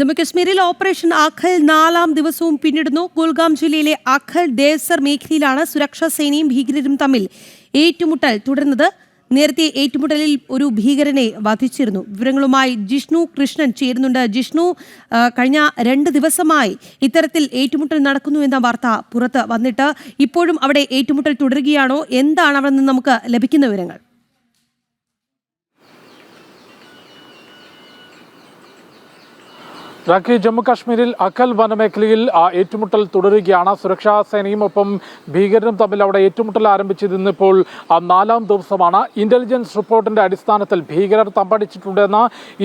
ജമ്മുകശ്മീരിൽ ഓപ്പറേഷൻ അഖൽ നാലാം ദിവസവും പിന്നിടുന്നു. കുൽഗാം ജില്ലയിലെ അഖൽ ദേവ്സർ മേഖലയിലാണ് സുരക്ഷാ സേനയും ഭീകരരും തമ്മിൽ ഏറ്റുമുട്ടൽ തുടരുന്നത്. നേരത്തെ ഏറ്റുമുട്ടലിൽ ഒരു ഭീകരനെ വധിച്ചിരുന്നു. വിവരങ്ങളുമായി ജിഷ്ണു കൃഷ്ണൻ ചേരുന്നുണ്ട്. ജിഷ്ണു കഴിഞ്ഞ രണ്ട് ദിവസമായി ഇത്തരത്തിൽ ഏറ്റുമുട്ടൽ നടക്കുന്നു എന്ന വാർത്ത പുറത്ത് വന്നിട്ട് ഇപ്പോഴും അവിടെ ഏറ്റുമുട്ടൽ തുടരുകയാണോ? എന്താണ് അവിടെ നിന്ന് നമുക്ക് ലഭിക്കുന്ന വിവരങ്ങൾ? രാഖി ജമ്മു കാശ്മീരിൽ അക്കൽ വനമേഖലയിൽ ഏറ്റുമുട്ടൽ തുടരുകയാണ്. സുരക്ഷാ സേനയും ഒപ്പം ഭീകരരും തമ്മിൽ അവിടെ ഏറ്റുമുട്ടൽ ആരംഭിച്ചത് ഇന്നിപ്പോൾ നാലാം ദിവസമാണ് ഇന്റലിജൻസ് റിപ്പോർട്ടിന്റെ അടിസ്ഥാനത്തിൽ ഭീകരർ തമ്പടിച്ചിട്ടുണ്ടെന്ന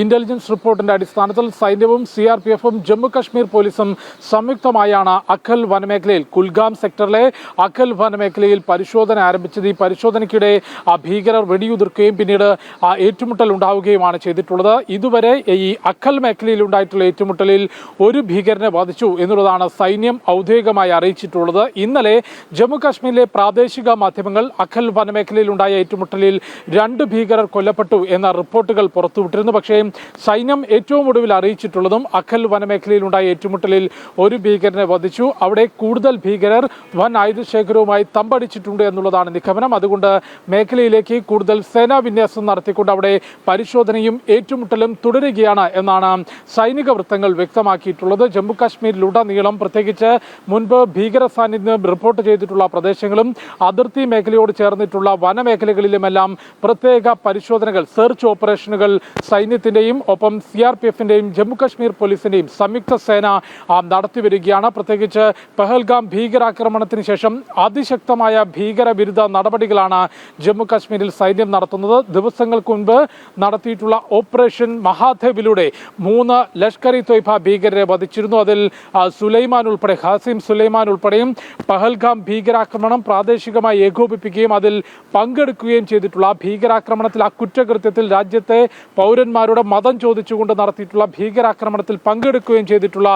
ഇന്റലിജൻസ് റിപ്പോർട്ടിന്റെ അടിസ്ഥാനത്തിൽ സൈന്യവും സി ആർ പി എഫും ജമ്മു കാശ്മീർ പോലീസും സംയുക്തമായാണ് അഖൽ വനമേഖലയിൽ കുൽഗാം സെക്ടറിലെ അഖൽ വനമേഖലയിൽ പരിശോധന ആരംഭിച്ചത്. ഈ പരിശോധനയ്ക്കിടെ ഭീകരർ വെടിയുതിർക്കുകയും പിന്നീട് ഏറ്റുമുട്ടൽ ഉണ്ടാവുകയുമാണ് ചെയ്തിട്ടുള്ളത്. ഇതുവരെ ഈ അഖൽ മേഖലയിൽ ഉണ്ടായിട്ടുള്ള ഏറ്റുമുട്ടലിൽ ഒരു ഭീകരനെ വധിച്ചു എന്നുള്ളതാണ് സൈന്യം ഔദ്യോഗികമായി അറിയിച്ചിട്ടുള്ളത്. ഇന്നലെ ജമ്മു കാശ്മീരിലെ പ്രാദേശിക മാധ്യമങ്ങൾ അഖൽ വനമേഖലയിൽ ഉണ്ടായ ഏറ്റുമുട്ടലിൽ രണ്ട് ഭീകരർ കൊല്ലപ്പെട്ടു എന്ന റിപ്പോർട്ടുകൾ പുറത്തുവിട്ടിരുന്നു. പക്ഷേ സൈന്യം ഏറ്റവും ഒടുവിൽ അറിയിച്ചിട്ടുള്ളതും അഖൽ വനമേഖലയിൽ ഉണ്ടായ ഏറ്റുമുട്ടലിൽ ഒരു ഭീകരനെ വധിച്ചു. അവിടെ കൂടുതൽ ഭീകരർ വൻ ആയുധശേഖരവുമായി തമ്പടിച്ചിട്ടുണ്ട് എന്നുള്ളതാണ് നിഗമനം. അതുകൊണ്ട് മേഖലയിലേക്ക് കൂടുതൽ സേനാ വിന്യാസം നടത്തിക്കൊണ്ട് അവിടെ പരിശോധനയും ഏറ്റുമുട്ടലും തുടരുകയാണ് എന്നാണ് സൈനിക വൃത്തങ്ങൾ വ്യക്തമാക്കിയിട്ടുള്ളത്. ജമ്മു കാശ്മീരിലുടനീളം പ്രത്യേകിച്ച് മുൻപ് ഭീകര സാന്നിധ്യം റിപ്പോർട്ട് ചെയ്തിട്ടുള്ള പ്രദേശങ്ങളും അതിർത്തി മേഖലയോട് ചേർന്നിട്ടുള്ള വനമേഖലകളിലുമെല്ലാം പ്രത്യേക പരിശോധനകൾ സെർച്ച് ഓപ്പറേഷനുകൾ സൈന്യത്തിന്റെയും ഒപ്പം സി ആർ പി എഫിന്റെയും പോലീസിന്റെയും സംയുക്ത സേന നടത്തിവരികയാണ്. പ്രത്യേകിച്ച് പെഹൽഗാം ഭീകരാക്രമണത്തിന് ശേഷം അതിശക്തമായ ഭീകരവിരുദ്ധ നടപടികളാണ് ജമ്മു കാശ്മീരിൽ സൈന്യം നടത്തുന്നത്. ദിവസങ്ങൾക്ക് മുൻപ് നടത്തിയിട്ടുള്ള ഓപ്പറേഷൻ മഹാദേവിലൂടെ മൂന്ന് ലഷ്കർ ഇ തൊയ്ബ ഭീകരരെ വധിച്ചിരുന്നു. അതിൽ സുലൈമാൻ ഉൾപ്പെടെ ഹാസിം സുലൈമാൻ ഉൾപ്പെടെയും പഹൽഗാം ഭീകരാക്രമണം പ്രാദേശികമായി ഏകോപിപ്പിക്കുകയും അതിൽ പങ്കെടുക്കുകയും ചെയ്തിട്ടുള്ള ആ ഭീകരാക്രമണത്തിൽ ആ കുറ്റകൃത്യത്തിൽ രാജ്യത്തെ പൗരന്മാരുടെ മതം ചോദിച്ചുകൊണ്ട് നടത്തിയിട്ടുള്ള ഭീകരാക്രമണത്തിൽ പങ്കെടുക്കുകയും ചെയ്തിട്ടുള്ള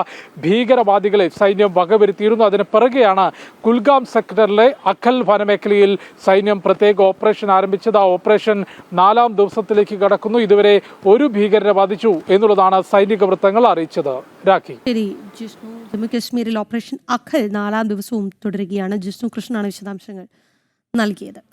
ഭീകരവാദികളെ സൈന്യം വകവരുത്തിയിരുന്നു. അതിന് പിറകെയാണ് കുൽഗാം സെക്ടറിലെ അഖൽ വനമേഖലയിൽ സൈന്യം പ്രത്യേക ഓപ്പറേഷൻ ആരംഭിച്ചത്. ആ ഓപ്പറേഷൻ നാലാം ദിവസത്തിലേക്ക് കടക്കുന്നു. ഇതുവരെ ഒരു ഭീകരരെ വധിച്ചു എന്നുള്ളതാണ് സൈനിക വൃത്തങ്ങൾ അറിയിച്ചത് രാഖി. ശരി ജിഷ്ണു ജമ്മു കാശ്മീരിൽ ഓപ്പറേഷൻ അഖൽ നാലാം ദിവസവും തുടരുകയാണ്. ജിഷ്ണു കൃഷ്ണനാണ് വിശദാംശങ്ങൾ നൽകിയത്.